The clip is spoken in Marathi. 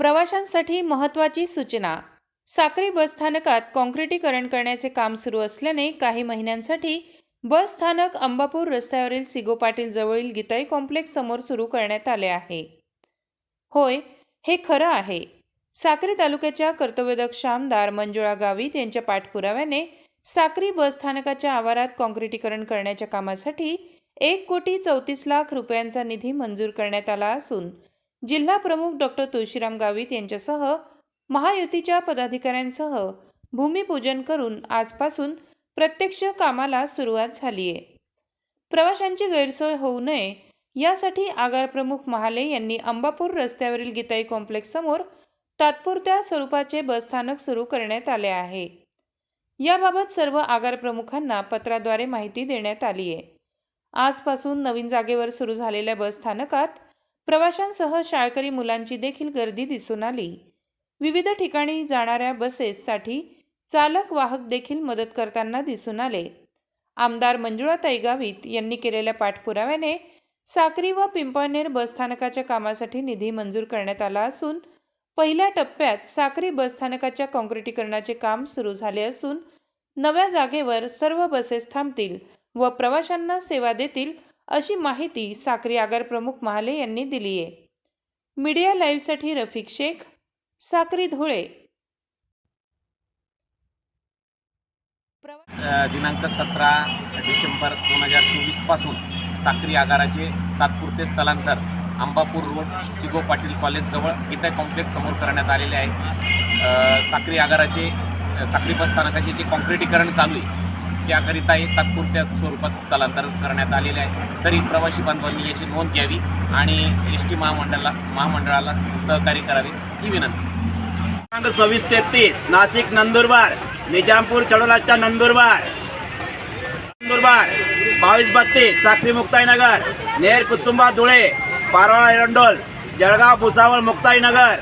प्रवाशांसाठी महत्त्वाची सूचना. साक्री बसस्थानकात काँक्रिटीकरण करण्याचे काम सुरू असल्याने काही महिन्यांसाठी बस स्थानक अंबापूर रस्त्यावरील सिगो पाटील जवळील गीताई कॉम्प्लेक्स समोर सुरू करण्यात आले आहे. होय हे खरं आहे. साक्री तालुक्याच्या कर्तव्यदक्ष आमदार मंजुळा गावित यांच्या पाठपुराव्याने साक्री बस स्थानकाच्या आवारात काँक्रिटीकरण करण्याच्या कामासाठी एक कोटी चौतीस लाख रुपयांचा निधी मंजूर करण्यात आला असून जिल्हा प्रमुख डॉक्टर तुळशीराम गावित यांच्यासह महायुतीच्या पदाधिकाऱ्यांसह भूमिपूजन करून आजपासून प्रत्यक्ष कामाला सुरुवात झाली आहे. प्रवाशांची गैरसोय होऊ नये यासाठी आगार प्रमुख महाले यांनी अंबापूर रस्त्यावरील गीताई कॉम्प्लेक्ससमोर तात्पुरत्या स्वरूपाचे बसस्थानक सुरू करण्यात आले आहे. याबाबत सर्व आगार प्रमुखांना पत्राद्वारे माहिती देण्यात आली आहे. आजपासून नवीन जागेवर सुरू झालेल्या बसस्थानकात प्रवाशांसह शाळकरी मुलांची देखील गर्दी दिसून आली. विविध ठिकाणी जाणाऱ्या बसेससाठी चालक वाहक देखील मदत करताना दिसून आले. आमदार मंजुळाताई गावित यांनी केलेल्या पाठपुराव्याने साक्री व पिंपळनेर बसस्थानकाच्या कामासाठी निधी मंजूर करण्यात आला असून पहिल्या टप्प्यात साक्री बसस्थानकाच्या काँक्रिटीकरणाचे काम सुरू झाले असून नव्या जागेवर सर्व बसेस थांबतील व प्रवाशांना सेवा देतील अशी माहिती साक्री आगार प्रमुख महाले यांनी दिली आहे. मीडिया लाईव्हसाठी रफिक शेख साक्री धुळे. दिनांक सतरा डिसेंबर दोन हजार चोवीसपासून साक्री आगाराचे तात्पुरते स्थलांतर अंबापूर रोड सिगो पाटील कॉलेजजवळ गीता कॉम्प्लेक्स समोर करण्यात आलेले आहे. साक्री आगाराचे साक्री बस स्थानकाचे जे कॉन्क्रिटीकरण चालू आहे त्याकरिताही तात्पुरत्या स्वरूपात स्थलांतर करण्यात आलेले आहे. तरी प्रवासी बांधवांनी याची नोंद घ्यावी आणि एस टी महामंडळाला महामंडळाला सहकार्य करावे ही विनंती. सव्वीस तेहतीस नाशिक नंदुरबार निजामपूर चढोलाच्या नंदुरबार. नंदुरबार बावीस बत्तीस साखरी मुक्ताईनगर नेर कुसुंबा धुळे पारोळा एरंडोल जळगाव भुसावळ मुक्ताईनगर.